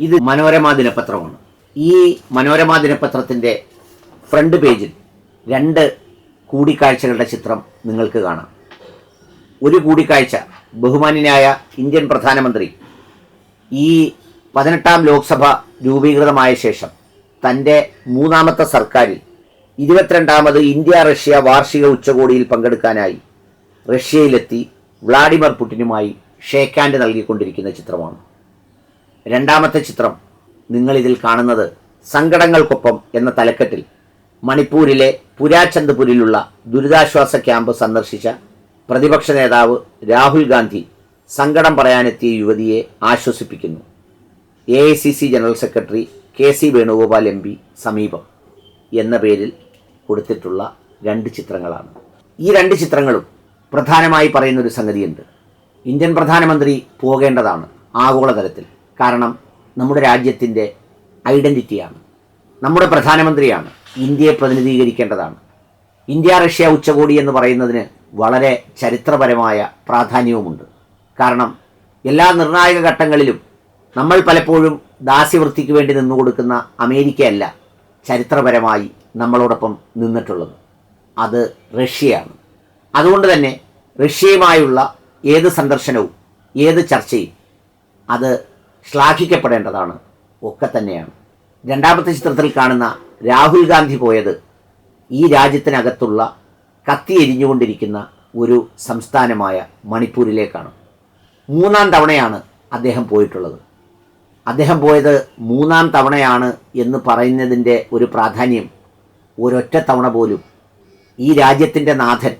ഇത് മനോരമ ദിനപത്രമാണ്. ഈ മനോരമ ദിനപത്രത്തിന്റെ ഫ്രണ്ട് പേജിൽ രണ്ട് കൂടിക്കാഴ്ചകളുടെ ചിത്രം നിങ്ങൾക്ക് കാണാം. ഒരു കൂടിക്കാഴ്ച ബഹുമാന്യനായ ഇന്ത്യൻ പ്രധാനമന്ത്രി ഈ പതിനെട്ടാം ലോക്സഭ രൂപീകൃതമായ ശേഷം തന്റെ മൂന്നാമത്തെ സർക്കാരിൽ ഇരുപത്തിരണ്ടാമത് ഇന്ത്യ റഷ്യ വാർഷിക ഉച്ചകോടിയിൽ പങ്കെടുക്കാനായി റഷ്യയിലെത്തി വ്ളാഡിമിർ പുടിനുമായി ഷേക്ക് ഹാൻഡ് നൽകിക്കൊണ്ടിരിക്കുന്ന ചിത്രമാണ്. രണ്ടാമത്തെ ചിത്രം നിങ്ങളിതിൽ കാണുന്നത് സങ്കടങ്ങൾക്കൊപ്പം എന്ന തലക്കെട്ടിൽ മണിപ്പൂരിലെ പുരാചന്ദ്പുരിലുള്ള ദുരിതാശ്വാസ ക്യാമ്പ് സന്ദർശിച്ച പ്രതിപക്ഷ നേതാവ് രാഹുൽ ഗാന്ധി സങ്കടം പറയാനെത്തിയ യുവതിയെ ആശ്വസിപ്പിക്കുന്നു. A I C C general secretary K C Venugopal M P സമീപം എന്ന പേരിൽ കൊടുത്തിട്ടുള്ള രണ്ട് ചിത്രങ്ങളാണ്. ഈ രണ്ട് ചിത്രങ്ങളും പ്രധാനമായി പറയുന്നൊരു സംഗതിയുണ്ട്. ഇന്ത്യൻ പ്രധാനമന്ത്രി പോകേണ്ടതാണ് ആഗോളതലത്തിൽ. കാരണം നമ്മുടെ രാജ്യത്തിന്റെ ഐഡന്റിറ്റിയാണ്. നമ്മുടെ പ്രധാനമന്ത്രിയാണ് ഇന്ത്യയെ പ്രതിനിധീകരിക്കേണ്ടതാണ്. ഇന്ത്യ റഷ്യ ഉച്ചകോടി എന്ന് പറയുന്നതിന് വളരെ ചരിത്രപരമായ പ്രാധാന്യവുമുണ്ട്. കാരണം എല്ലാ നിർണായക ഘട്ടങ്ങളിലും നമ്മൾ പലപ്പോഴും ദാസ്യവൃത്തിക്ക് വേണ്ടി നിന്നു കൊടുക്കുന്ന അമേരിക്കയല്ല ചരിത്രപരമായി നമ്മളോടൊപ്പം നിന്നിട്ടുള്ളത്. അത് റഷ്യയാണ്. അതുകൊണ്ട് തന്നെ റഷ്യയുമായുള്ള ഏത് സന്ദർശനവും ഏത് ചർച്ചയും അത് ശ്ലാഘിക്കപ്പെടേണ്ടതാണ്. ഒക്കെ തന്നെയാണ്. രണ്ടാമത്തെ ചിത്രത്തിൽ കാണുന്ന രാഹുൽ ഗാന്ധി പോയത് ഈ രാജ്യത്തിനകത്തുള്ള കത്തി എരിഞ്ഞുകൊണ്ടിരിക്കുന്ന ഒരു സംസ്ഥാനമായ മണിപ്പൂരിലേക്കാണ്. മൂന്നാം തവണയാണ് അദ്ദേഹം പോയിട്ടുള്ളത്. അദ്ദേഹം പോയത് മൂന്നാം തവണയാണ് എന്ന് പറയുന്നതിന്റെ ഒരു പ്രാധാന്യം ഒരൊറ്റ തവണ പോലും ഈ രാജ്യത്തിന്റെ നാഥൻ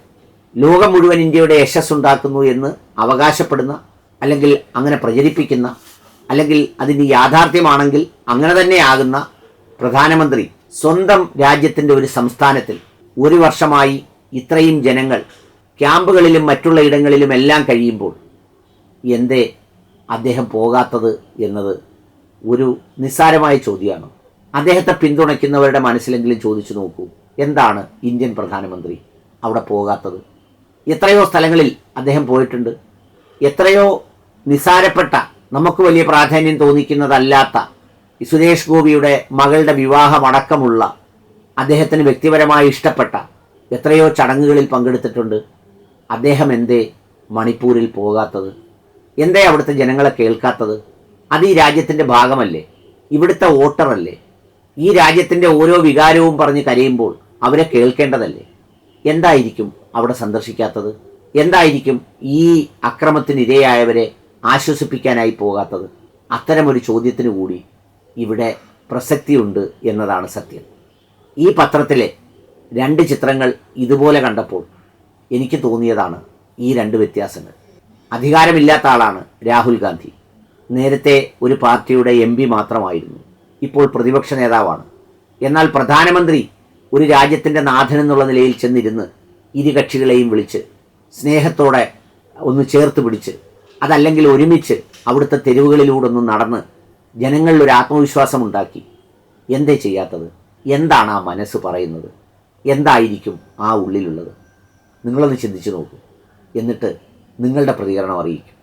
ലോകം മുഴുവൻ ഇന്ത്യയുടെ യശസ്സുണ്ടാക്കുന്നു എന്ന് അവകാശപ്പെടുന്ന അല്ലെങ്കിൽ അങ്ങനെ പ്രചരിപ്പിക്കുന്ന അല്ലെങ്കിൽ അതിന്റെ യാഥാർത്ഥ്യമാണെങ്കിൽ അങ്ങനെ തന്നെയാകുന്ന പ്രധാനമന്ത്രി സ്വന്തം രാജ്യത്തിന്റെ ഒരു സംസ്ഥാനത്തിൽ ഒരു വർഷമായി ഇത്രയും ജനങ്ങൾ ക്യാമ്പുകളിലും മറ്റുള്ള ഇടങ്ങളിലും എല്ലാം കഴിയുമ്പോൾ എന്തേ അദ്ദേഹം പോകാത്തത് എന്നത് ഒരു നിസ്സാരമായ ചോദ്യമാണ്. അദ്ദേഹത്തെ പിന്തുണയ്ക്കുന്നവരുടെ മനസ്സിലെങ്കിലും ചോദിച്ചു നോക്കൂ. എന്താണ് ഇന്ത്യൻ പ്രധാനമന്ത്രി അവിടെ പോകാത്തത്? എത്രയോ സ്ഥലങ്ങളിൽ അദ്ദേഹം പോയിട്ടുണ്ട്. എത്രയോ നിസാരപ്പെട്ട നമുക്ക് വലിയ പ്രാധാന്യം തോന്നിക്കുന്നതല്ലാത്ത സുരേഷ് ഗോപിയുടെ മകളുടെ വിവാഹമടക്കമുള്ള അദ്ദേഹത്തിന് വ്യക്തിപരമായി ഇഷ്ടപ്പെട്ട എത്രയോ ചടങ്ങുകളിൽ പങ്കെടുത്തിട്ടുണ്ട്. അദ്ദേഹം എന്തേ മണിപ്പൂരിൽ പോകാത്തത്? എന്തേ അവിടുത്തെ ജനങ്ങളെ കേൾക്കാത്തത്? അത് ഈ രാജ്യത്തിന്റെ ഭാഗമല്ലേ? ഇവിടുത്തെ വോട്ടറല്ലേ? ഈ രാജ്യത്തിന്റെ ഓരോ വികാരവും പറഞ്ഞ് കരയുമ്പോൾ അവരെ കേൾക്കേണ്ടതല്ലേ? എന്തായിരിക്കും അവിടെ സന്ദർശിക്കാത്തത്? എന്തായിരിക്കും ഈ അക്രമത്തിനിരയായവരെ ആശ്വസിപ്പിക്കാനായി പോകാത്തത്. അത്തരമൊരു ചോദ്യത്തിന് കൂടി ഇവിടെ പ്രസക്തിയുണ്ട് എന്നതാണ് സത്യം. ഈ പത്രത്തിലെ രണ്ട് ചിത്രങ്ങൾ ഇതുപോലെ കണ്ടപ്പോൾ എനിക്ക് തോന്നിയതാണ് ഈ രണ്ട് വ്യത്യാസങ്ങൾ. അധികാരമില്ലാത്ത ആളാണ് രാഹുൽ ഗാന്ധി. നേരത്തെ ഒരു പാർട്ടിയുടെ എം പി മാത്രമായിരുന്നു. ഇപ്പോൾ പ്രതിപക്ഷ നേതാവാണ്. എന്നാൽ പ്രധാനമന്ത്രി ഒരു രാജ്യത്തിന്റെ നാഥൻ എന്നുള്ള നിലയിൽ ചെന്നിരുന്ന് ഇരു കക്ഷികളെയും വിളിച്ച് സ്നേഹത്തോടെ ഒന്ന് ചേർത്ത് പിടിച്ച് അതല്ലെങ്കിൽ ഒരുമിച്ച് അവിടുത്തെ തെരുവുകളിലൂടെ ഒന്ന് നടന്ന് ജനങ്ങളിൽ ഒരു ആത്മവിശ്വാസം ഉണ്ടാക്കി. എന്തേ ചെയ്യാത്തത്? എന്താണ് ആ മനസ്സ് പറയുന്നത്? എന്തായിരിക്കും ആ ഉള്ളിലുള്ളത്? നിങ്ങളൊന്ന് ചിന്തിച്ചു നോക്കൂ. എന്നിട്ട് നിങ്ങളുടെ പ്രതികരണം അറിയിക്കും.